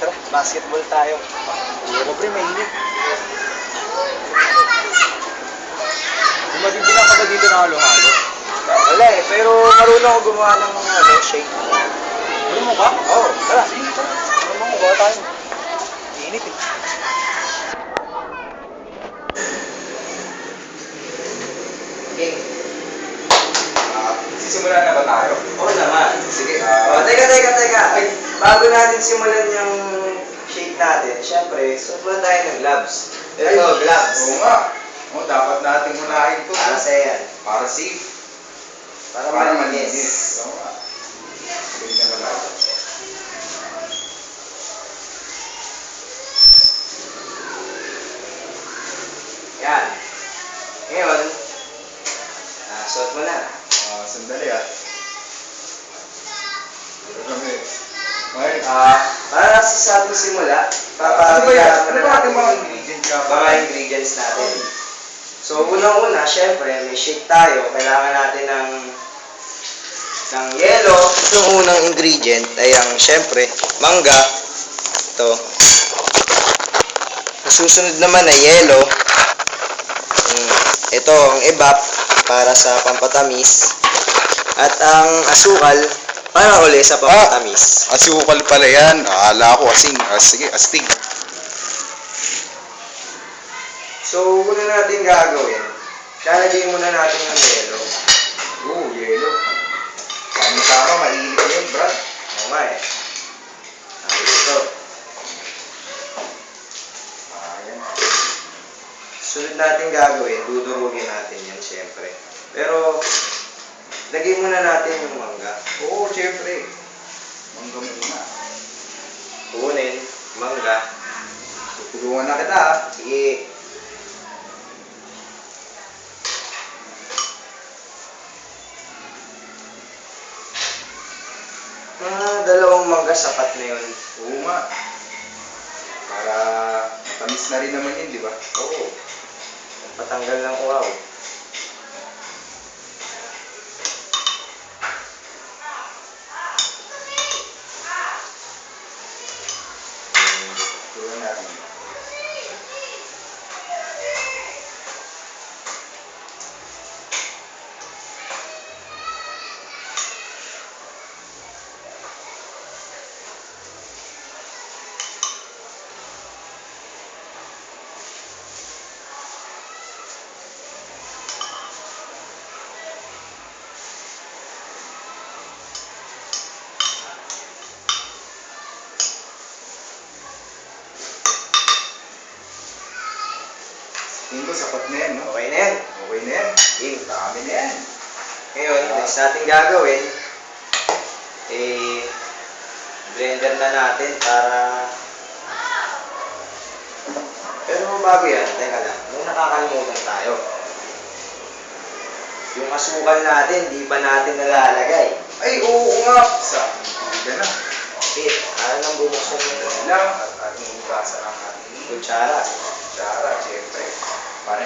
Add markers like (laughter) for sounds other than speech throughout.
Tara, basketball tayo. Pero pre, mainit. Dumadibilang ka ba dito na halo-halo? Wala eh, pero marunong ako gumawa ng ano, shake. Marunong ka? Oo, tara. Sige, tara. Marunong tayo. Init eh. Okay. Ah, sisimula na ba tayo? Oo naman. Sige, Oh, ah, teka, teka, teka. Ay, bago natin simulan yung natin, syempre, suot muna tayo ng gloves. Ito, gloves. Oo nga. Oh, dapat natin unahin ito. Para sa yan. Para safe. Para, Para malinis. Oo nga. Sabihin na wala. Ah, Para sa ating simula, ano ba yan? Ano ba ating mga natin ingredient ka? mga ingredients natin. So, unang-una, syempre, may shake tayo. Kailangan natin ng ng yelo. Yung unang ingredient ay ang, syempre, mangga. Ito. Ang susunod naman ay yelo. Ito ang ebap para sa pampatamis. At ang asukal para uli sa pampatamis. Asukal pala yan. Akala ko asing. Ah, sige, astig. So, una natin gagawin, lalagay muna natin yung yelo. Oo, yelo. Tama-tama, mainit yun, Brad. Oo nga eh. Ayos ito. Ayan. Sunod natin gagawin, dudurugin natin yan syempre. Pero, lagay muna natin yung mangga. Oo, syempre. Mangga muna. Kunin, mangga. Tutulungan na kita ah. Sige. Mga dalawang mangga sapat na yun. Oo nga. Para matamis na rin naman yun, di ba? Oo. Patanggal ng uhaw. Tulungan natin. Tingin ko sapat na yan, no? Okay na yan. Okay na yan. Game. Dami na yan. Ngayon, next natin gagawin, eh, blender na natin para... Pero bago yan, teka lang, may nakakalimutan tayo. Yung asukal natin, di pa natin nalalagay.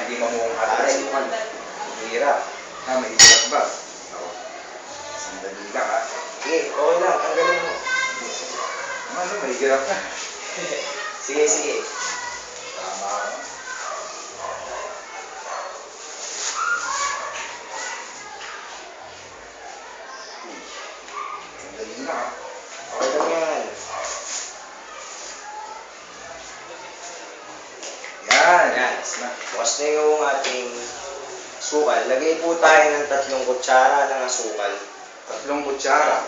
Hindi mamuhong atin. ikuan. Hirap. Ha, may hirap ba? Oo. Sandali lang ha. Sige, okay lang, tanggalin mo. Ano, may hirap na. (laughs) sige, sige. Yes na. Yung ating sukal. Lagay po tayo ng tatlong kutsara ng asukal. Tatlong kutsara.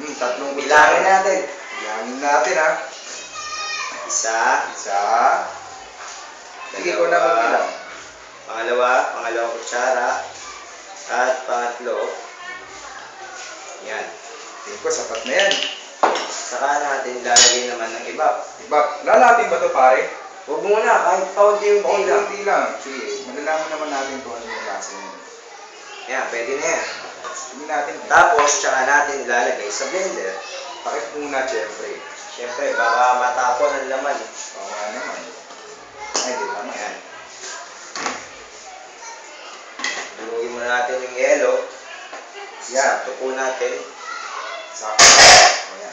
Hmm, tatlong kutsara. Bilangin natin. Bilangin natin ha. Isa, Isa. Sige ko na magbilang. pangalawa, pangalawang kutsara, at pangatlo, yan. Tingin ko sapat na yan. Saka natin lalagay naman ng iba. Diba? Lalatin ba to pare? Huwag muna, kahit paunti-unti lang. Konti lang. Sige, malalaman naman natin kung ano yung lasa niya. Yan, pwede na yan. Hindi natin. Tapos, tsaka natin lalagay sa blender. Pakit muna, syempre. Siyempre, baka matapon ang laman. Oo nga naman. Ay, di tama Yan. Durugin muna natin yung yelo. Yan. Sakto po natin. Sakto. O yan.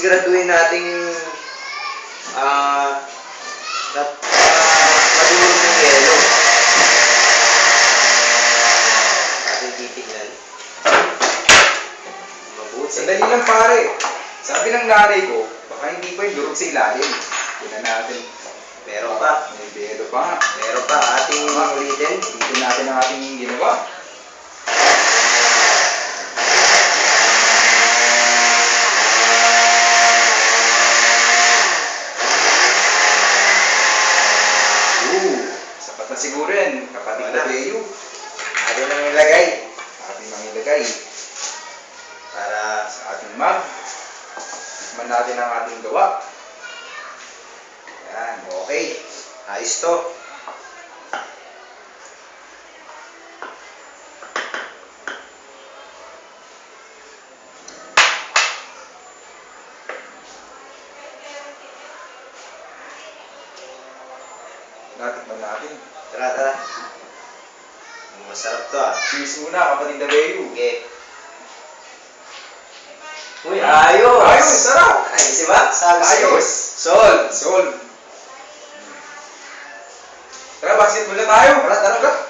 Sisiguraduhin nating ah uh, madulog ng yelo. Ating titignan. Mabuti. Sandali lang pare. Sabi ng nanay ko, baka hindi pa yung durog sa ilalim. Tingnan natin. Meron pa. May dedo pa. Meron pa. Ating ulitin. Tingnan natin ang ating ginawa. Ooh, sapat na siguro yan. Kapatid na Wala. Beyo. Atin lang ilagay. Ating mga ilagay Para sa ating mug. Tikman natin ang ating gawa. Yan, okay. Ayos to. Natikman natin. Tara, tara. Masarap to ah. Cheers muna, kapatid na Beyo. Okay. Uy, ayos! Ayos, sarap! Ayos, di ba? Sabi sa'yo. Ayos! Solve! Solve! Tara, backseat muna tayo. Tara, tara, tara.